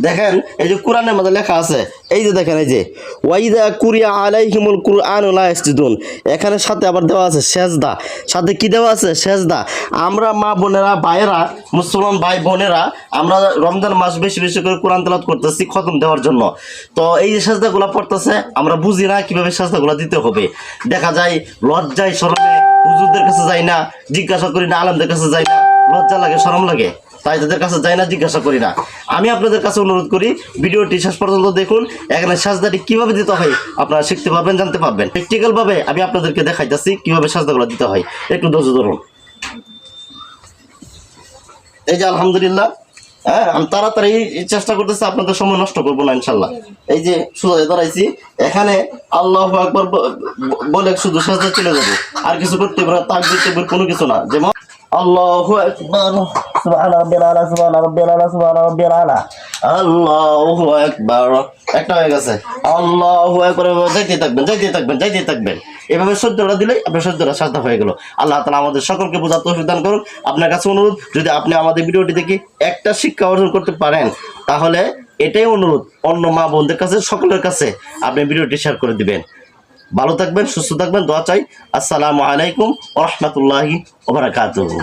দেখেন, এই যে কোরআনের মধ্যে লেখা আছে, এই যে দেখেন, এই যে, ওয়াইদা কুরিয়া আলাইহিমুল কুরআন লা ইয়াসজুদুন। এখানে সাথে আবার দেওয়া আছে সেজদা। সাথে কি দেওয়া আছে? সেজদা। আমরা মা বোনেরা, ভাইয়েরা, মুসলমান ভাই বোনেরা, আমরা রমজান মাস বেশি বেশি করে কোরআন তেলাওয়াত করতেছি খতম দেওয়ার জন্য। তো এই যে সেজদাগুলো পড়তেছে, আমরা বুঝি না কীভাবে সেজদাগুলো দিতে হবে। দেখা যায়, লজ্জায় শরমে হুজুরদের কাছে যাই না, জিজ্ঞাসা করি না, আলমদের কাছে যাই না, লজ্জা লাগে, শরম লাগে। তাই তাদের কাছে যাই না, জিজ্ঞাসা করি না। আমি আপনাদের কাছে অনুরোধ করি, ভিডিওটি শেষ পর্যন্ত দেখুন, এখানে সাজদাটি কীভাবে দিতে হয় আপনারা শিখতে পারবেন, জানতে পারবেন। প্র্যাকটিক্যাল ভাবে আমি আপনাদেরকে দেখাইতেছি কীভাবে সাজদাগুলো দিতে হয়। একটু ধৈর্য ধরুন। এই যে আলহামদুলিল্লাহ হ্যাঁ আমি তাড়াতাড়ি চেষ্টা করতেছি, আপনাদের সময় নষ্ট করব না, ইনশাল্লাহ। এই যে সোজা দাঁড়াইছি এখানে আল্লাহ ব- বলে শুধু সাজদা চলে যাবে। আর কিছু করতে পারে তার দিতে কোনো কিছু না। যেমন, আল্লাহ আকবার। সুবহান রাব্বিল আলা, সুবহান রাব্বিল আলা, সুবহান রাব্বিল আলা। আল্লাহু আকবার। একটা হয়ে গেছে। আল্লাহু আকবার। যাইতে থাকবেন যাইতে থাকবেন যাইতে থাকবেন। এভাবে সদ্যটা দিলে আপনার সদ্যটা সাজদা হয়ে গেল। আল্লাহ তাআলা আমাদের সকলকে বোঝার দান করুন আপনার কাছে অনুরোধ, যদি আপনি আমাদের ভিডিওটি দেখে একটা শিক্ষা অর্জন করতে পারেন, তাহলে এটাই অনুরোধ অন্য মা বোনদের কাছে, সকলের কাছে আপনি ভিডিওটি শেয়ার করে দিবেন। ভালো থাকবেন, সুস্থ থাকবেন, দোয়া চাই। আসসালামু আলাইকুম ওরহমতুল্লাহি ওবরাকাতুহু